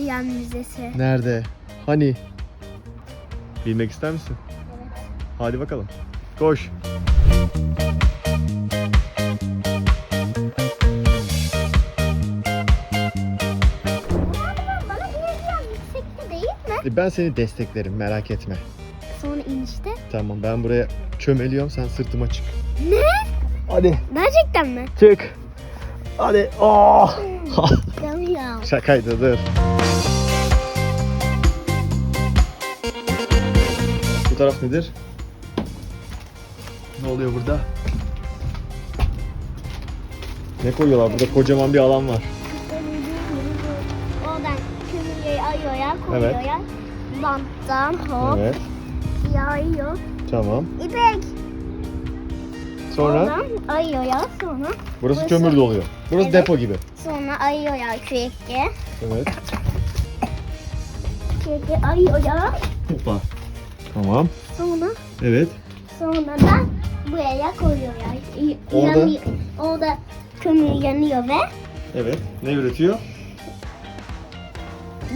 Tren Müzesi. Nerede? Hani? Bilmek ister misin? Hadi bakalım. Koş. Bana biraz biraz yüksekte değil mi? Ben seni desteklerim merak etme. Sonra inişte. Tamam ben buraya çömeliyorum sen sırtıma çık. Ne? Hadi Gerçekten mi? çık. Hadi. Oh! Şakaydı dur. Taraf nedir? Ne oluyor burada? Ne koyuyorlar? Burada kocaman bir alan var. Oradan kömürleri ayıyorlar, koyuyorlar. Banttan hop Evet. yayıyor. Tamam. İpek. Sonra Oradan ayıyorlar sonra. burası burası- kömür doluyor. Burası Evet. depo gibi. Sonra ayıyorlar sürekli. Evet. Sürekli ayıyorlar. Hoppa. Tamam. Sonra Evet. sonra da buraya koyuyorlar. Y- Orada? yanıyor- Orada kömür yanıyor ve Evet. Ne üretiyor?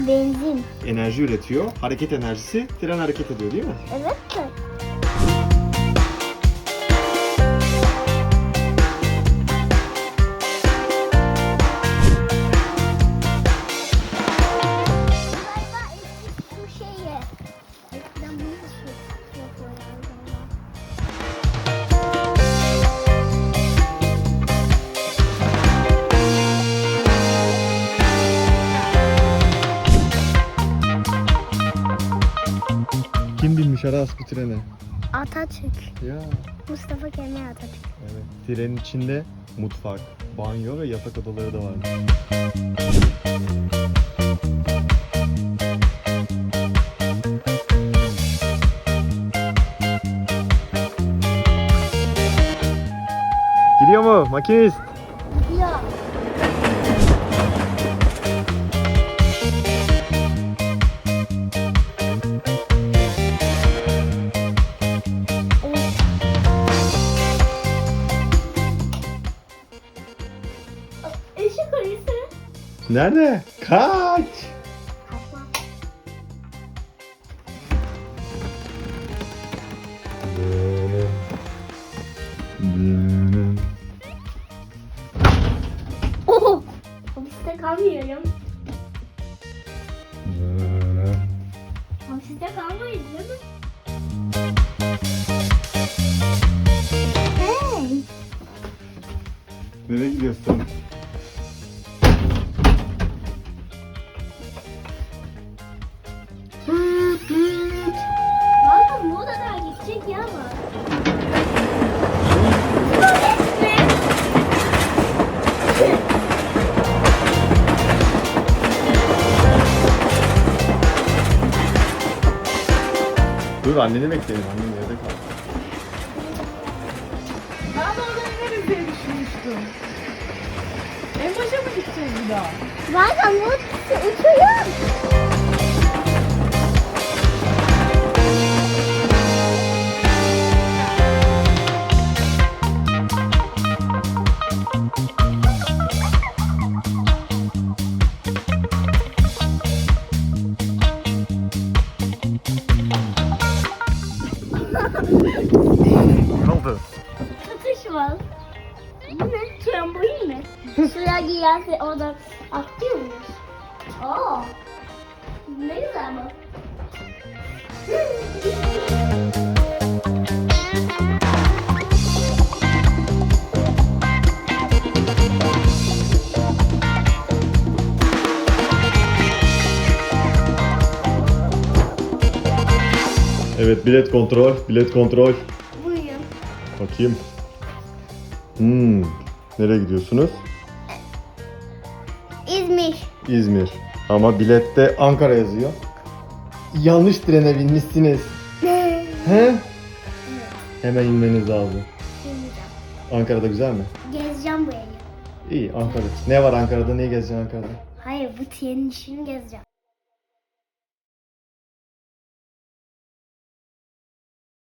benzin. Enerji üretiyor. Hareket enerjisi tren hareket ediyor değil mi? Evet. Kim binmiş Aras bu trene? Atatürk. Ya. Mustafa Kemal Atatürk. Evet. Trenin içinde mutfak, banyo ve yatak odaları da var. Gidiyor mu makinist? Ya. Nerede? Kaç! Oho. Hapiste kalmıyorum. Hapiste kalmayız değil mi? Hey. Nereye gidiyorsun? Gidecek ya var. Dur anneni bekleyelim. Annen nerede kaldı? Ben de orada ineriz diye düşünmüştüm. En başa mı gideceğiz bir daha? Valla moda uçuyor. Ne oldu? Atış var. Bu ne? Trambolin mi? Suya girerse oradan atlıyor muyuz? Aa. Ne güzel bu. Evet bilet kontrol, bilet kontrol. Buyurun. Bakayım. Hmm. Nereye gidiyorsunuz? İzmir. İzmir. Ama bilette Ankara yazıyor. Yanlış trene binmişsiniz. He? Hemen inmeniz lazım. Bilmeyeceğim. Ankara'da güzel mi? Gezeceğim burayı. İyi Ankara. Ne var Ankara'da? Neyi gezeceksin Ankara'da? Hayır bu trenin işini gezeceğim.